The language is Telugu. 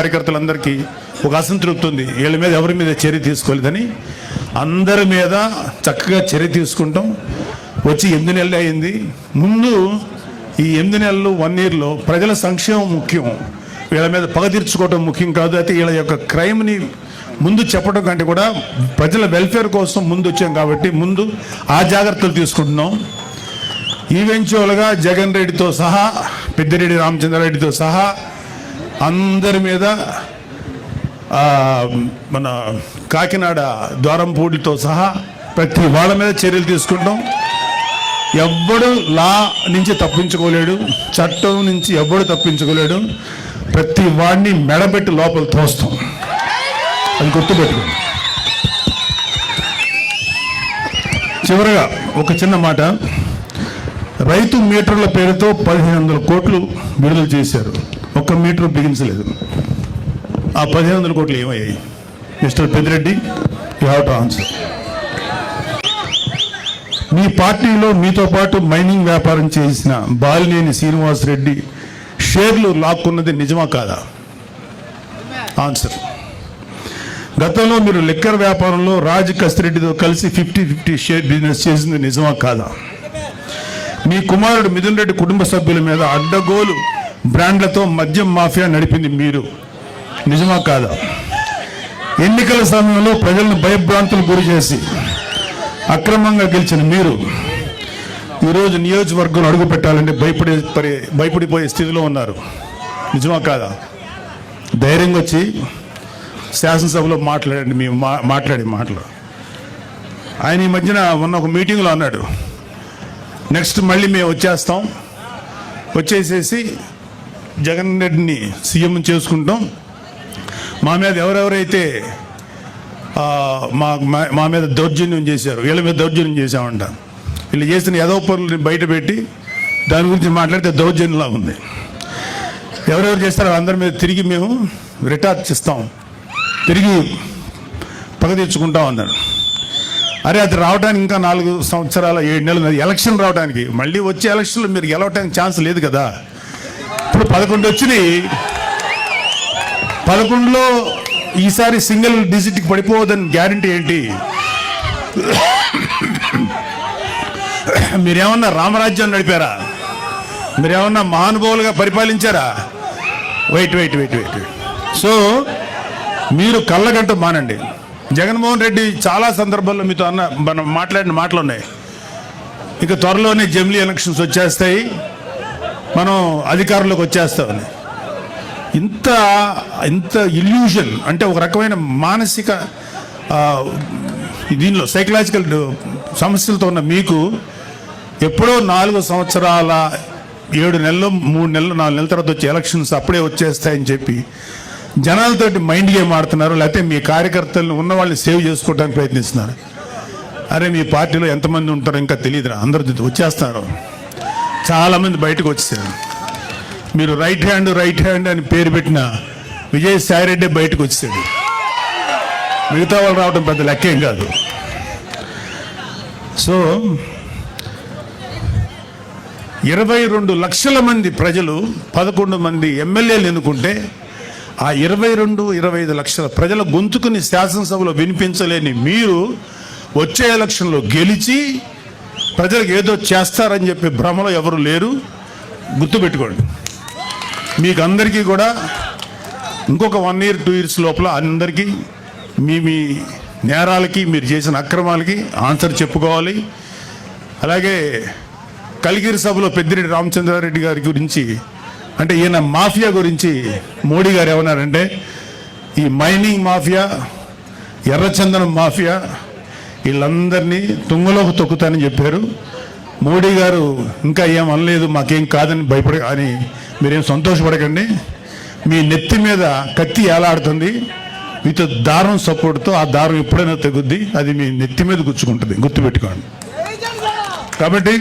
కార్యకర్తలందరికీ ఒక అసంతృప్తి ఉంది వీళ్ళ మీద ఎవరి మీద చర్య తీసుకోలేదని. అందరి మీద చక్కగా చర్య తీసుకుంటాం. వచ్చి ఎనిమిది నెలలు అయింది. ముందు ఈ ఎనిమిది నెలలు వన్ ఇయర్లో ప్రజల సంక్షేమం ముఖ్యం. వీళ్ళ మీద పగ తీర్చుకోవడం ముఖ్యం కాదు. అయితే వీళ్ళ యొక్క క్రైమ్ని ముందు చెప్పడం కంటే కూడా ప్రజల వెల్ఫేర్ కోసం ముందు వచ్చాం కాబట్టి ముందు ఆ జాగ్రత్తలు తీసుకుంటున్నాం. ఈవెంచువల్గా జగన్ రెడ్డితో సహా పెద్దిరెడ్డి రామచంద్రారెడ్డితో సహా అందరి మీద మన కాకినాడ ద్వారంపూడితో సహా ప్రతి వాళ్ళ మీద చర్యలు తీసుకుంటాం. ఎవ్వడు లా నుంచి తప్పించుకోలేడు చట్టం నుంచి ఎవ్వడు తప్పించుకోలేడు ప్రతి వాడిని మెడబెట్టి లోపల తోస్తాం. అది గుర్తుపెట్టుకోండి చివరగా ఒక చిన్న మాట. రైతు మీటర్ల పేరుతో పదిహేను వందల కోట్లు విడుదల చేశారు. ఒక్క మీటర్ బిగించలేదు. ఆ పదిహేను వందల కోట్లు ఏమయ్యాయి? Mister Peddireddy you have to answer మీ పార్టీలో మీతో పాటు మైనింగ్ వ్యాపారం చేసిన బాలినేని శ్రీనివాస్ రెడ్డి షేర్లు లాక్కున్నది నిజమా కాదా? ఆన్సర్ గతంలో మీరు లిక్కర్ వ్యాపారంలో రాజ్ కస్తిరెడ్డితో కలిసి ఫిఫ్టీ ఫిఫ్టీ షేర్ బిజినెస్ చేసింది నిజమా కాదా? మీ కుమారుడు మిథున్ రెడ్డి కుటుంబ సభ్యుల మీద అడ్డగోలు బ్రాండ్లతో మద్యం మాఫియా నడిపింది మీరు. నిజమా కాదా? ఎన్నికల సమయంలో ప్రజలను భయభ్రాంతులు గురి చేసి అక్రమంగా గెలిచిన మీరు ఈరోజు నియోజకవర్గం అడుగు పెట్టాలంటే భయపడే భయపడిపోయే స్థితిలో ఉన్నారు. నిజమా కాదా? ధైర్యంగా వచ్చి శాసనసభలో మాట్లాడండి మేము మా మాట్లాడి మాటలు. ఆయన ఈ మధ్యన మొన్న ఒక మీటింగ్లో అన్నాడు. నెక్స్ట్ మళ్ళీ మేము వచ్చేస్తాం. వచ్చేసేసి జగన్ రెడ్డిని సీఎం చేసుకుంటాం. మా మీద ఎవరెవరైతే మా మా- మీద దౌర్జన్యం చేశారు వీళ్ళ మీద దౌర్జన్యం చేశామంట. వీళ్ళు చేసిన ఏదో పనులు బయట పెట్టి దాని గురించి మాట్లాడితే దౌర్జన్యంలా ఉంది. ఎవరెవరు చేస్తారో అందరి మీద తిరిగి మేము రిటార్చ్ ఇస్తాం తిరిగి పగ తెచ్చుకుంటాం అన్నాడు అరే అది రావడానికి ఇంకా నాలుగు సంవత్సరాల ఏడు నెలలు ఎలక్షన్ రావడానికి మళ్ళీ వచ్చే ఎలక్షన్లో మీరు గెలవడానికి ఛాన్స్ లేదు కదా. అప్పుడు పదకొండు వచ్చినాయి. పదకొండులో ఈసారి సింగిల్ డిజిట్కి పడిపోవద్దని గ్యారంటీ ఏంటి? మీరేమన్నా రామరాజ్యం నడిపారా? మీరేమన్నా మహానుభావులుగా పరిపాలించారా? Wait wait wait wait so మీరు కళ్ళగంట మానండి. జగన్మోహన్ రెడ్డి చాలా సందర్భాల్లో మీతో అన్న మనం మాట్లాడిన మాటలు ఉన్నాయి ఇక త్వరలోనే జమిలీ ఎలక్షన్స్ వచ్చేస్తాయి. మనం అధికారంలోకి వచ్చేస్తామని. ఇంత ఇంత ఇల్యూషన్ అంటే ఒక రకమైన మానసిక దీనిలో సైకలాజికల్ సమస్యలతో ఉన్న మీకు ఎప్పుడో నాలుగు సంవత్సరాల ఏడు నెలలు మూడు నెలలు నాలుగు నెలల తర్వాత వచ్చే ఎలక్షన్స్ అప్పుడే వచ్చేస్తాయని చెప్పి జనాలతోటి మైండ్ గేమ్ ఆడుతున్నారు లేకపోతే మీ కార్యకర్తలను ఉన్న వాళ్ళని సేవ్ చేసుకోవడానికి ప్రయత్నిస్తున్నారు. అరే మీ పార్టీలో ఎంతమంది ఉంటారో ఇంకా తెలియదురా అందరూ వచ్చేస్తారు. చాలామంది బయటకు వచ్చేసారు. మీరు రైట్ హ్యాండ్ రైట్ హ్యాండ్ అని పేరు పెట్టిన విజయ్ సాయిరెడ్డి బయటకు వచ్చాడు మిగతా వాళ్ళు రావడం పెద్ద లెక్కేం కాదు. సో ఇరవై రెండు లక్షల మంది ప్రజలు పదకొండు మంది ఎమ్మెల్యేలు ఎన్నుకుంటే ఆ ఇరవై రెండు ఇరవై ఐదు లక్షల ప్రజల గొంతుకుని శాసనసభలో వినిపించలేని మీరు వచ్చే ఎలక్షన్లో గెలిచి ప్రజలకు ఏదో చేస్తారని చెప్పి భ్రమలో ఎవరు లేరు. గుర్తుపెట్టుకోండి. మీకు అందరికీ కూడా ఇంకొక వన్ ఇయర్ టూ ఇయర్స్ లోపల అందరికీ మీ మీ నేరాలకి మీరు చేసిన అక్రమాలకి ఆన్సర్ చెప్పుకోవాలి. అలాగే కలిగిరి సభలో పెద్దిరెడ్డి రామచంద్రారెడ్డి గారి గురించి అంటే ఈయన మాఫియా గురించి మోడీ గారు ఏమన్నారంటే ఈ మైనింగ్ మాఫియా ఎర్రచందనం మాఫియా వీళ్ళందరినీ తుంగలోకి తొక్కుతానని చెప్పారు. మోడీ గారు ఇంకా ఏం అనలేదు మాకేం కాదని భయపడ అని మీరేం సంతోషపడకండి. మీ నెత్తి మీద కత్తి ఏలాడుతుంది. మీతో దారం సపోర్ట్తో ఆ దారం ఎప్పుడైనా తెగుద్ది. అది మీ నెత్తి మీద గుచ్చుకుంటుంది. గుర్తుపెట్టుకోండి. కాబట్టి